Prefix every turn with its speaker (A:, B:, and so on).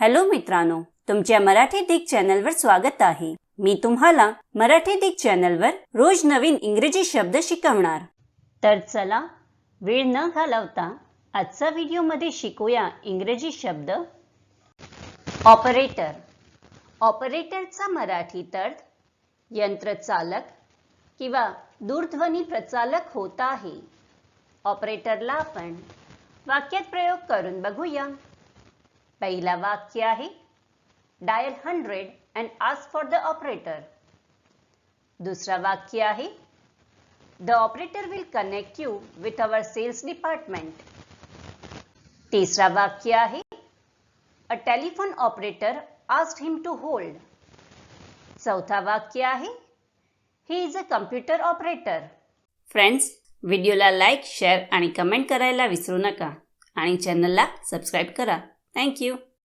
A: Hello मित्रांनो तुमच्या मराठी दिग चॅनलवर स्वागत आहे. मी तुम्हाला मराठी दिग चॅनलवर रोज नवीन इंग्रजी शब्द शिकवणार. तर चला वेळ न घालवता आजचा व्हिडिओमध्ये शिकूया इंग्रजी शब्द. ऑपरेटर ऑपरेटरचा मराठी अर्थ यंत्रचालक किंवा दूरध्वनी प्रचालक होत आहे. ऑपरेटरला आपण वाक्यात प्रयोग करून बघूया. पहिला वाक्य आहे dial hundred and ask for the operator. दुसरा वाक्य आहे the operator will connect you with our sales department. तिसरा वाक्य आहे a telephone operator asked him to hold. चौथा वाक्य आहे he is a computer operator. Friends व्हिडिओला लाईक शेअर आणि कमेंट करायला विसरू नका आणि चॅनलला सबस्क्राईब करा. Thank you.